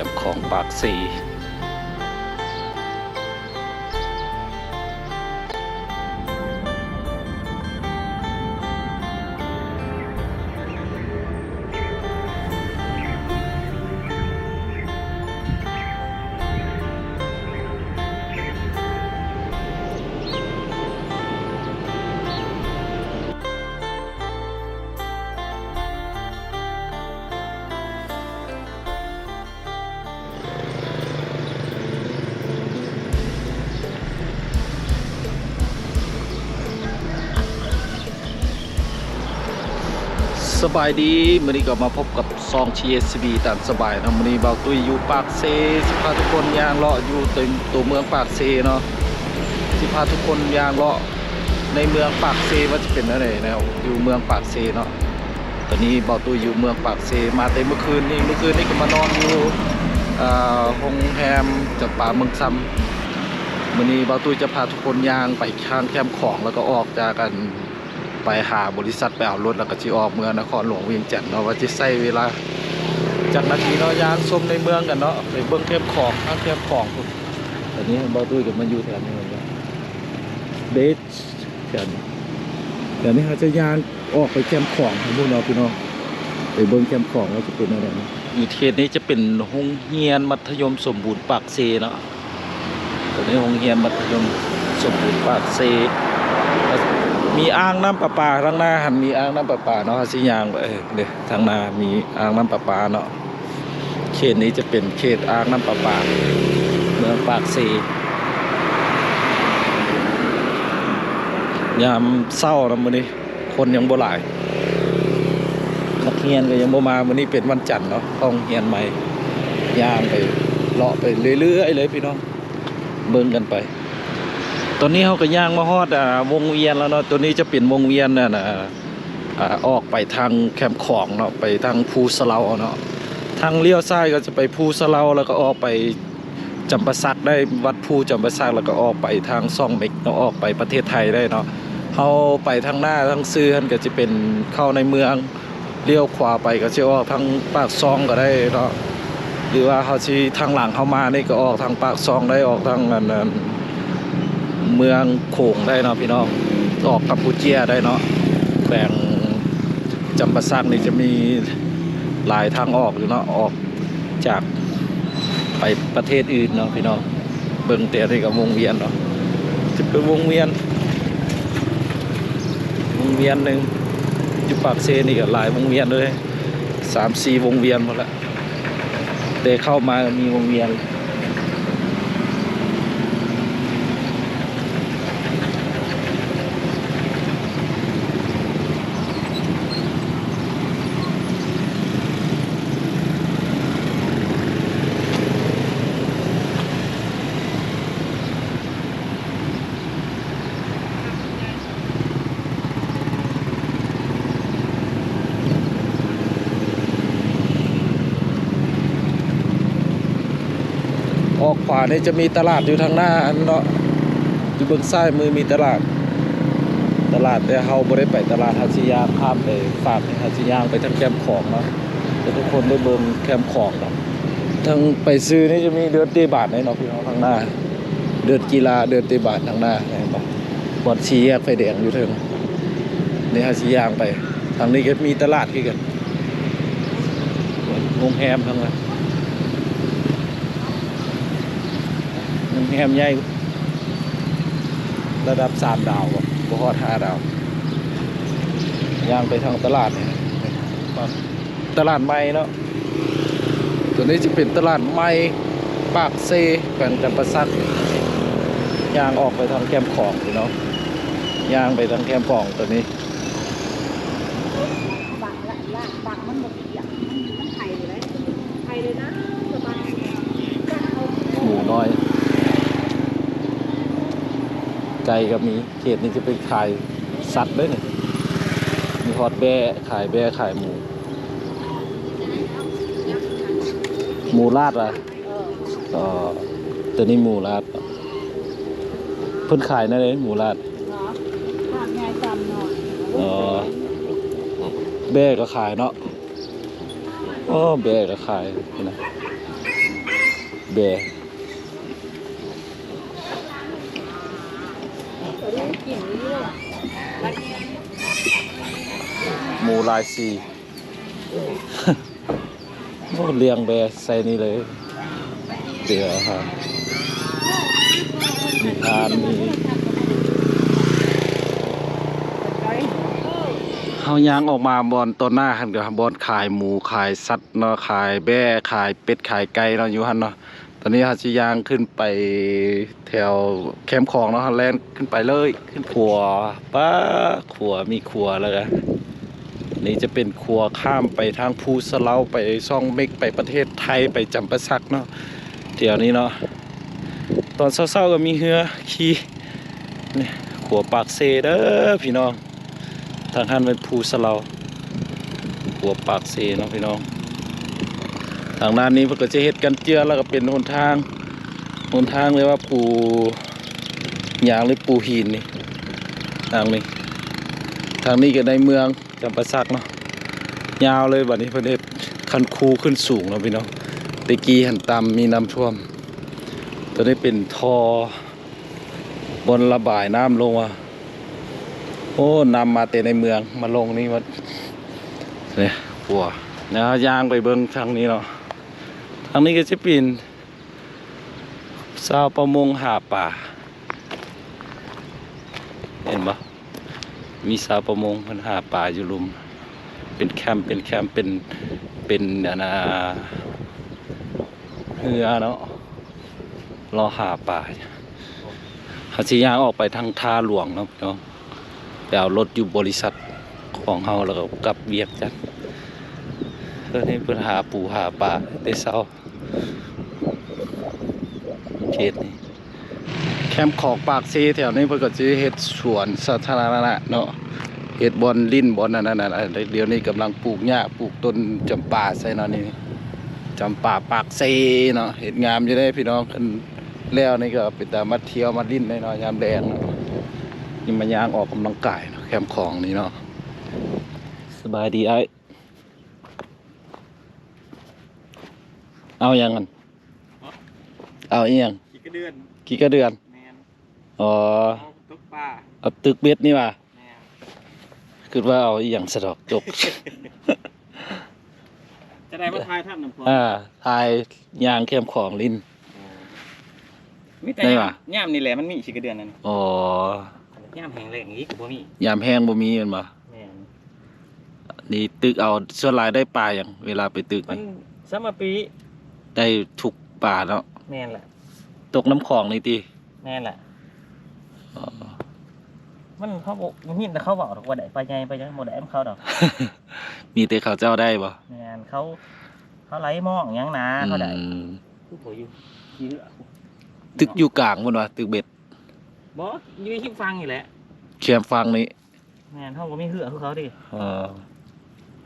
กับของปากสี สบายดีมื้อนี้ก็มาพบกับซอง TSB ตามสบายนะมื้อนี้เบาตุ้ยอยู่ปากเซสิพาทุกคนยางเลาะอยู่ตัวตัวเมืองปากเซเนาะสิพาทุกคนยางเลาะในเมืองปากเซว่าจะเป็นอะไรนะอยู่เมืองปากเซเนาะตอนนี้เบาตุ้ยอยู่เมืองปากเซมาแต่เมื่อคืนนี่เมื่อคืนนี่ก็มานอนอยู่โรงแรมจากป่าเมืองซ้ำมื้อนี้เบาตุ้ยจะพาทุกคนยางไปข้างแคมป์ของแล้วก็ออกจากกัน ไปหาบริษัทไปเอารถแล้วก็จีออกเมืองนครหลวงเวียงจันทน์เนาะว่าจะใช้เวลาจากนาทีเนาะย่างชมในเมืองกันเนาะไปเบื้องเทียบของข้างเทียบของตอนนี้เบาตุ้ยกับมันอยู่แถวนี้เหมือนกันเบสแถวนี้เดี๋ยวนี้เขาจะย่างออกไปแคมของให้พวกเราพี่น้องไปเบื้องแคมของว่าจะเป็นอะไรนะอยู่เขตนี้จะเป็นโรงเรียนมัธยมสมบูรณ์ปากเซเนาะตอนนี้โรงเรียนมัธยมสมบูรณ์ปากเซ มีอ่างน้ำประปาทางหน้าหันมีอ่างน้ำประปาเนาะสิยางไปเอ้ยเดี๋ยวทางหน้ามีอ่างน้ำประปาเนาะเขตนี้จะเป็นเขตอ่างน้ำประปาเมืองปากเซยามเศร้านะมื้อนี้คนยังบ่หลายนักเรียนก็ยังบ่มามื้อนี้เป็นวันจันทร์เนาะต้องเรียนใหม่ย่างไปเลาะไปเรื่อยๆเลยพี่น้องเบิ่งกันไป ตอนนี้เขาก็ย่างมาฮอดอ่าวงเวียนแล้วเนาะตัวนี้จะเป็นวงเวียนน่ะนะออกไปทางแคมป์ของเนาะไปทางภูสะเลาเนาะทางเลี้ยวซ้ายก็จะไปภูสะเลาแล้วก็ออกไปจำปาสักได้วัดภูจำปาสักแล้วก็ออกไปทางซ่องเม็กเนาะออกไปประเทศไทยได้เนาะเขาไปทางหน้าทางซื้อหันก็จะเป็นเข้าในเมืองเลี้ยวขวาไปก็จะออกทางปากซองก็ได้เนาะหรือว่าเขาที่ทางหลังเข้ามานี่ก็ออกทางปากซองได้ออกทางนั้น เมืองโขงได้เนาะพี่น้องออกกัมพูเชียได้เนาะแบ่งจำปาสักนี่จะมีหลายทางออกอยู่เนาะออกจากไปประเทศอื่นเนาะพี่น้องเบิ่งเตียนี่กับวงเวียนเนาะจะเป็นวงเวียน วงเวียนหนึ่งอยู่ปากเซนี่ก็หลายวงเวียนเลยสามสี่วงเวียนหมดละเดเข้ามามีวงเวียนออกข วานี่จะมีตลาดอยู่ทางหน้าอันเนาะอยู่เบื้องซ้ายมือมีตลาด ตลาดแต่เฮาบ่ได้ไปตลาดฮัจิยางข้ามไปฝากฮัจิยางไปทางแคมของเนาะแต่ทุกคนได้เบิ่งแคมของเนาะทางไปซื้อนี่จะมีเดือนตีบาทในเนาะพี่น้องทางหน้า เดือนกีฬาเดือนตีบาททางหน้าเห็นปะบอดชี้แยกไฟแดงอยู่เทิงนี่ฮัจิยางไป ทางนี้ก็มีตลาดคือกันโรงแรมทางนั้น โรงแรมใหญ่ระดับสามดาวบ่ฮอดห้าดาวย่างไปทางตลาดเนี่ยตลาดใหม่เนาะตัวนี้จะเป็นตลาดใหม่ปากเซแขวงจำปาสักย่างออกไปทางแคมป์ของพี่เนาะย่างไปทางแคมป์ของตัวนี้ บังละละบังมันหมดอย่างมันมันไทยเลยนะไทยเลยนะสบายจะเอา หมูน้อย ไก่ก็มีเขตนี้จะเป็นขายสัตว์ด้วยนี่มีฮอดแบะขายแบะขายหมู หมูลาดอะเออก็ตัวนี้หมูลาด เพิ่นขายนั่นเลยหมูลาดเออแบะก็ขายเนาะโอ้แบะก็ขายนี่นะแบะ เดี๋ยวได้กินเรื่อยๆแล้วเนี่ย ห มูลายสีโอ้เลี้ยงแบะใส่นี่เลยเสือฮะมีทานมีเฮายางออกมาบอนต้นหน้าหันกับบอนขายหมูขายสัตว์เนาะขายแบ่ขายเป็ดขายไก่เนาะอยู่หันเนาะตอนนี้ฮาสิยางขึ้นไปแถวแคมป์ของเนาะแลนขึ้นไปเลย ขึ้นครัวป้าครัวมีครัวแล้วกัน นี่จะเป็นครัวข้ามไปทางภูสะเลาไปซ่องเมกไปประเทศไทยไปจำปาสักเนาะเดี๋ยวนี้เนาะตอนเช้าๆก็มีเรือขี่นี่ครัวปากเซเด้อพี่น้องทางท่านเป็นภูสะเลาหัวปากเซเนาะพี่น้องทางด้านนี้เพิ่นก็จะเฮ็ดกันเจือแล้วก็เป็นหนทางหนทางเลยว่าปูยางหรือปูหินนี่ทางนี้ ทางนี้ก็ในเมือง จำปาสักเนาะยาวเลยบัดนี้เพิ่นเฮ็ดคันคูขึ้นสูงเนาะพี่น้องตะกี้หันต่ำมีน้ำท่วม ตัวนี้เป็นทอบนระบายน้ำลงมาโอ้นำมาแต่ในเมืองมาลงนี่วัดเนี่ยขัวนะย่างไปเบิ้งทางนี้เนาะทางนี้ก็จะเป็นสาวประมงหาป่า เห็นปะ มีสาวประมงมันหาป่าอยู่ลุม เป็นแคมป์เป็นแคมป์เป็นเป็นอันาเรือเนาะรอหาป่าเขาสิยางออกไปทางท่าหลวงเนาะพี่น้องไปเอารถอยู่บริษัทของเฮาแล้วก็กลับเวียกจันทน์เพื่อให้เพื่อนหาปูหาปลาได้เศร้าเขตนี้ แคมป์ของปากซีแถวนี้เพิ่นก็สิเฮ็ดสวนสาธารณะเนาะเฮ็ดบอนลิ้นบอนนั่นนั่นนั่นเดี๋ยวนี้กำลังปลูกหญ้าปลูกต้นจำปาใส่เนาะนี่จำปาปากซีเนาะเฮ็ดงามอยู่ได้พี่น้องกันแล้วนี่ก็เป็นตามาเที่ยวมาลิ้นได้เนาะยามแดงเนาะนี่มันยางออกกำลังกายเนาะแคมป์ของนี่เนาะสบายดีไอ้เอายังกันเอาอีหยังกี่กระเดือนกี่กระเดือนแมน อ๋อเอาตกปลาเอาตึกเบ็ดนี่ว่าแมนคือว่าเอาอีหยังสะดอกจบจะได้มาทายท่านน้ำพออ่าทายยางแคมป์ของลินมีแต่ได้ย่าปะมย่ามนี่แหละมันมีกี่กระเดือนนั่นอ๋อย่ามแห้งแรงอีกบ่มียามแห้งบ่มีแมันบ่แมนนี่ตึกเอาส่วนหลายได้ปลาอย่างเวลาไปตึกมันนี่สมปีได้ทุกปลาเนาะแมนแหละตกน้ำของนี่ติแมนแหละอ๋อ มันเขาบอกมันหินแต่เขาบอกดอกว่าได้ปลาใหญ่ปลาใหญ่บ่ได้แอมเขาดอก มีแต่เขาเจ้าได้บ่แมนเขา เขาไล่มองหยังนะเขาได้อืมคือบ่อยู่ขี้เหือตึกอยู่กลางพุ่นว่ะตึกเบ็ดบ่อยู่ที่ฟังนี่แหละแคมป์ฟังนี้แมนเขาบ่มีเหือคือเขาดิเออ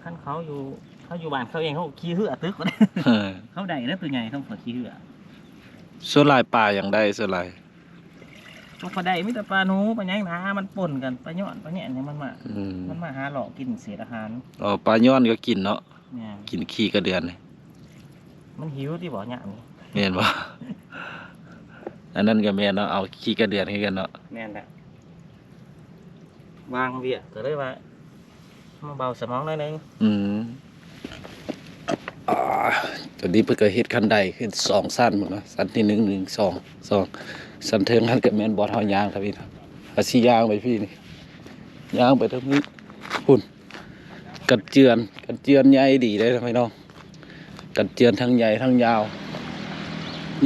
คันเขาอยู่เขาอยู่บ้านเขาเองเขาขี้เหือตึกเออเขาได้แล้วตัวใหญ่เขาขอขี้เหือส่วนหลายปลาอย่างได้ส่วนหลาย ตัวปลาได้มีแต่ปลาหนูปลาหยังนะมันป่นกันปลาย้อนปลาแหน่เนี่ยมันมา อืมมันมาหาหลอกกินเศษอาหารอ๋อปลาย้อนก็กินเนาะเนี่ยกินขี้กระเดือนนี่มันหิวที่บ่อเนี่ยนี่แม่นบ่ อันนั้นก็แม่นเนาะเอาขี้กระเดือนคือกันเนาะแม่นแหละวางเบียก็เลยว่ามาเบาสมองหน่อยหนึงอืมอ่าตอนนี้เพิ่นก็เฮ็ดคันใดขึ้นสองสั้นหมดเนาะสั้นที่หนึ่งหนึ่งสองสอง สันเทิงหันก็แมนบ่เฮายางครับพี่ครับอาสิยางไปพี่นี่ยางไปทางนี้พุ่นกันเจือนกันเจือนใหญ่ดีเลยนะพี่น้องกันเจือนทั้งใหญ่ทั้งยาว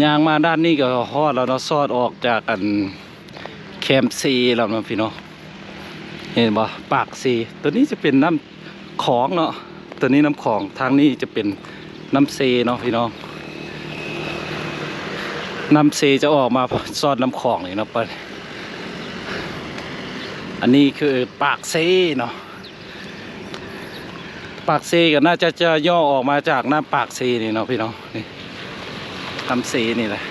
ยางมาด้านนี้ก็ฮอดแล้วเนาะซอดออกจากอันแคมซีแล้วนะพี่น้องเห็นบ่ปากซีตัวนี้จะเป็นน้ำของเนาะตัวนี้น้ำของทางนี้จะเป็นน้ำเซเนาะพี่น้อง น้ำเซจะออกมาซอดน้ำของนี่เนาะปิ้นอันนี้คือปากเซเนาะปากเซก็น่าจะจะย่อออกมาจากหน้าปากเซนี่เนาะพี่น้องนี่น้ำเซนี่แหละ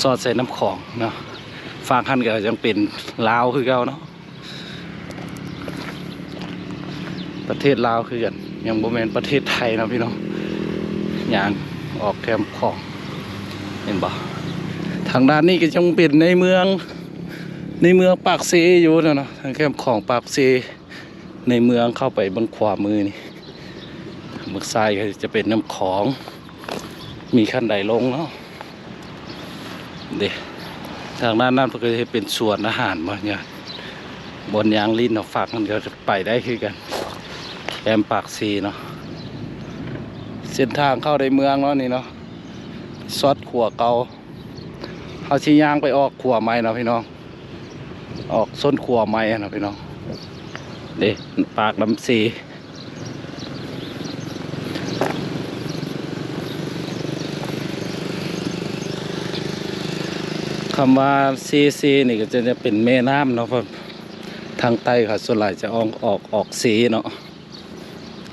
ซอดใส่น้ำของเนาะฟางขันก็ยังเป็นลาวคือเก่าเนาะประเทศลาวคือกันยังโบแมนประเทศไทยนะพี่น้องอย่างออกแคมของ เห็นบ่ทางด้านนี้ก็ยังเป็นในเมือง ในเมืองปากเซอยู่นะเนาะทางแคมป์ของปากเซในเมืองเข้าไปบนขวามือนี่เมืองซ้ายก็จะเป็นน้ำของ มีขั้นใดลงเนาะเด็ทางด้านนั้นก็จะเป็นสวนอาหารมาเนี่ยบนยางลิ้นเอาฝากมันก็จะไปได้คือกันแคมป์ปากเซเนาะเส้นทางเข้าในเมืองเนาะนี่เนาะ ซอดขัวเกาเอาชี้ยางไปออกขัวไม้นะพี่น้อง ออกส้นขัวไม้นะพี่น้องเด็ปากน้ำซีคำว่าซีซีนี่ก็จะเป็นแม่น้ำเนาะเพราะทางใต้ค่ะส่วนใหญ่จะออกออกออกสีเนาะ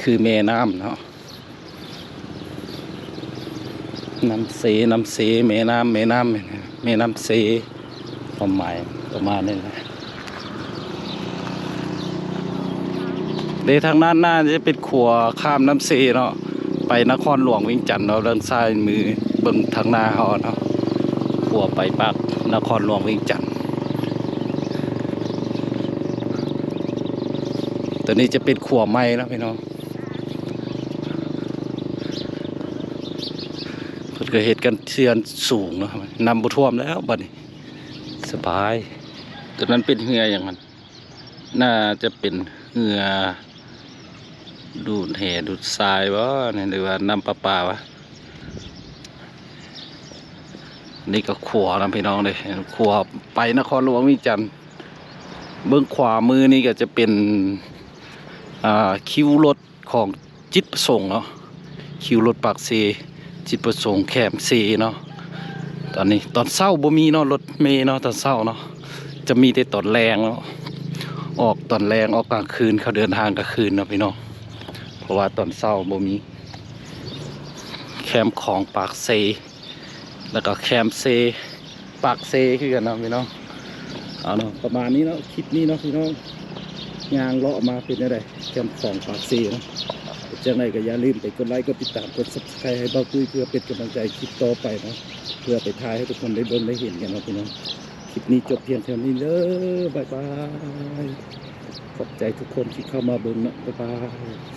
คือแม่น้ำเนาะ น้ำสีน้ำสีแม่น้ำแม่น้ำแม่น้ำสีความหมายประมาณนี้นะเดยวทางด้านหน้าจะเป็นขัวข้ามน้ำสีเนาะไปนครหลวงวิ่งจันทน์เนาะเรื่องซ้ายมือเบิ่งทางหน้าเขาเนาะขัวไปปากนครหลวงวิ่งจันทน์ตัวนี้จะเป็นขัวไม้นะพี่น้อง เพิ่นก็เหตุกันเทือนสูงเนาะนำบุท่วมแล้วบัดนี้ สบายตัวนั้นเป็นเหืออย่างนั้น น่าจะเป็นเหือดูดแห่ดูดทรายบ่เนี่หรือว่าน้ำประปาวะนี่ก็ขัวนะพี่น้องเลยขัวไปนครหลวงวิจันทน์เบื้องขวามือนี่ก็จะเป็นคิวรถของจิตประสงค์เนาะคิวรถปากเซ จิตประสงค์แคมซีเนาะตอนนี้ตอนเศร้าบ่มีเนาะรถเมล์เนาะตอนเศร้าเนาะจะมีแต่ตอนแรงเนาะออกตอนแรงออกกลางคืนเขาเดินทางกลางคืนเนาะพี่น้องเพราะว่าตอนเศร้าบ่มี แคมของปากเซ แล้วก็แคมเซ ปากเซคือกันเนาะพี่น้องเอาเนาะประมาณนี้เนาะคลิปนี้เนาะพี่น้องยางเลาะมาเป็นอะไรแคมของปากเซเนาะ จังไรก็อย่าลืมไปกดไลค์กดติดตามกดซับสไครต์ให้เบาตุ้ยเพื่อเป็นกำลังใจคลิปต่อไปนะเพื่อไปทายให้ทุกคนได้เบิ่งได้เห็นกันนะพี่น้องคลิปนี้จบเพียงเท่านี้เด้อบายบายขอบใจทุกคนที่เข้ามาเบิ่งนะบายบาย